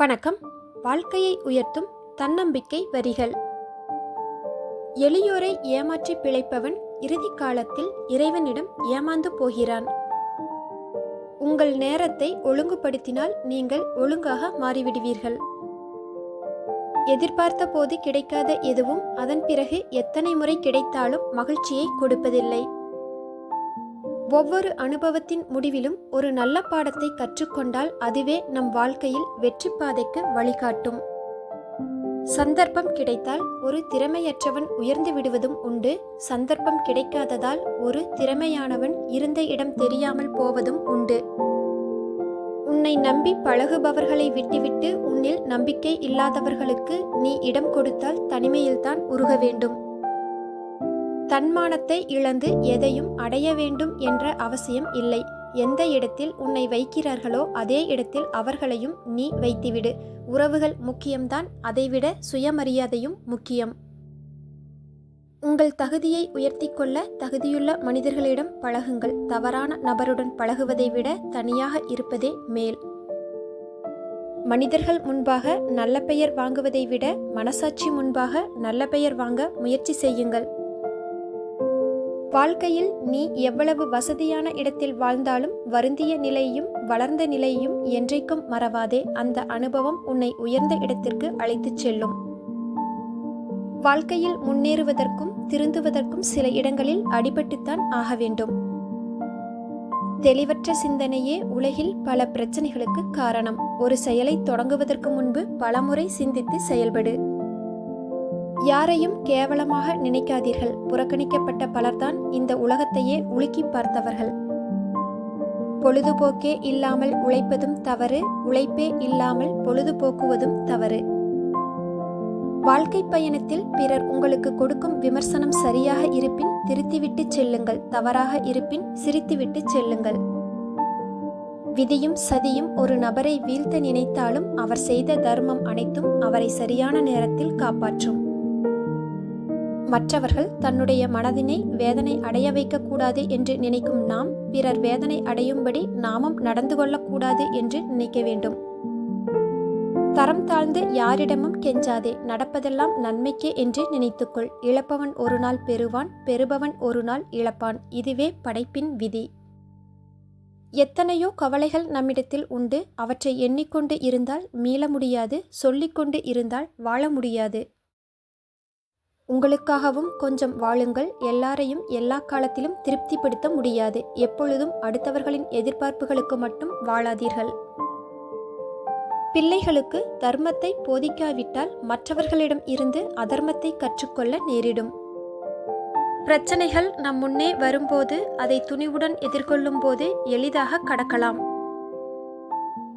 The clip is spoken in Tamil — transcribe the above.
வணக்கம். வாழ்க்கையை உயர்த்தும் தன்னம்பிக்கை வரிகள். எளியோரை ஏமாற்றி பிழைப்பவன் இறுதி காலத்தில் இறைவனிடம் ஏமாந்து போகிறான். உங்கள் நேரத்தை ஒழுங்குபடுத்தினால் நீங்கள் ஒழுங்காக மாறிவிடுவீர்கள். எதிர்பார்த்த போது கிடைக்காத எதுவும் அதன் பிறகு எத்தனை முறை கிடைத்தாலும் மகிழ்ச்சியை கொடுப்பதில்லை. ஒவ்வொரு அனுபவத்தின் முடிவிலும் ஒரு நல்ல பாடத்தை கற்றுக்கொண்டால் அதுவே நம் வாழ்க்கையில் வெற்றி பாதைக்கு வழிகாட்டும். சந்தர்ப்பம் கிடைத்தால் ஒரு திறமையற்றவன் உயர்ந்து விடுவதும் உண்டு. சந்தர்ப்பம் கிடைக்காததால் ஒரு திறமையானவன் இருந்த இடம் தெரியாமல் போவதும் உண்டு. உன்னை நம்பி பழகுபவர்களை விட்டுவிட்டு உன்னில் நம்பிக்கை இல்லாதவர்களுக்கு நீ இடம் கொடுத்தால் தனிமையில்தான் உருக வேண்டும். தன்மானத்தை இழந்து எதையும் அடைய வேண்டும் என்ற அவசியம் இல்லை. எந்த இடத்தில் உன்னை வைக்கிறார்களோ அதே இடத்தில் அவர்களையும் நீ வைத்துவிடு. உறவுகள் முக்கியம்தான் அதைவிட சுயமரியாதையும் முக்கியம். உங்கள் தகுதியை உயர்த்தி கொள்ள தகுதியுள்ள மனிதர்களிடம் பழகுங்கள். தவறான நபருடன் பழகுவதை விட தனியாக இருப்பதே மேல். மனிதர்கள் முன்பாக நல்ல பெயர் வாங்குவதை விட மனசாட்சி முன்பாக நல்ல பெயர் வாங்க முயற்சி செய்யுங்கள். வாழ்க்கையில் நீ எவ்வளவு வசதியான இடத்தில் வாழ்ந்தாலும் வருந்திய நிலையும் வளர்ந்த நிலையும் என்றைக்கும் மறவாதே. அந்த அனுபவம் உன்னை உயர்ந்த இடத்திற்கு அழைத்துச் செல்லும். வாழ்க்கையில் முன்னேறுவதற்கும் திருந்துவதற்கும் சில இடங்களில் அடிபட்டுத்தான் ஆக வேண்டும். தெளிவற்ற சிந்தனையே உலகில் பல பிரச்சனைகளுக்கு காரணம். ஒரு செயலை தொடங்குவதற்கு முன்பு பலமுறை சிந்தித்து செயல்படு. யாரையும் கேவலமாக நினைக்காதீர்கள். புறக்கணிக்கப்பட்ட பலர்தான் இந்த உலகத்தையே உலுக்கி பார்த்தவர்கள். பொழுதுபோக்கே இல்லாமல் உழைப்பதும் தவறு. உழைப்பே இல்லாமல் பொழுதுபோக்குவதும் தவறு. வாழ்க்கை பயணத்தில் பிறர் உங்களுக்கு கொடுக்கும் விமர்சனம் சரியாக இருப்பின் திருத்திவிட்டு செல்லுங்கள். தவறாக இருப்பின் சிரித்துவிட்டு செல்லுங்கள். விதியும் சதியும் ஒரு நபரை வீழ்த்த நினைத்தாலும் அவர் செய்த தர்மம் அனைத்தும் அவரை சரியான நேரத்தில் காப்பாற்றும். மற்றவர்கள் தன்னுடைய மனதினை வேதனை அடைய வைக்கக்கூடாது என்று நினைக்கும் நாம் பிறர் வேதனை அடையும்படி நாமும் நடந்து கொள்ளக்கூடாது என்று நினைக்க வேண்டும். தரம் தாழ்ந்து யாரிடமும் கெஞ்சாதே நடப்பதெல்லாம் நன்மைக்கே என்று நினைத்துக்கொள். இழப்பவன் ஒரு நாள் பெறுவான் பெறுபவன் ஒரு நாள் இழப்பான். இதுவே படைப்பின் விதி. எத்தனையோ கவலைகள் நம்மிடத்தில் உண்டு. அவற்றை எண்ணிக்கொண்டு இருந்தால் மீள முடியாது சொல்லிக்கொண்டு இருந்தால் வாழ முடியாது. உங்களுக்காகவும் கொஞ்சம் வாழுங்கள். எல்லாரையும் எல்லா காலத்திலும் திருப்திப்படுத்த முடியாது. எப்பொழுதும் அடுத்தவர்களின் எதிர்பார்ப்புகளுக்கு மட்டும் வாழாதீர்கள். பிள்ளைகளுக்கு தர்மத்தை போதிக்காவிட்டால் மற்றவர்களிடம் இருந்து அதர்மத்தை கற்றுக்கொள்ள நேரிடும். பிரச்சனைகள் நம் முன்னே வரும்போது அதை துணிவுடன் எதிர்கொள்ளும் போது எளிதாக கடக்கலாம்.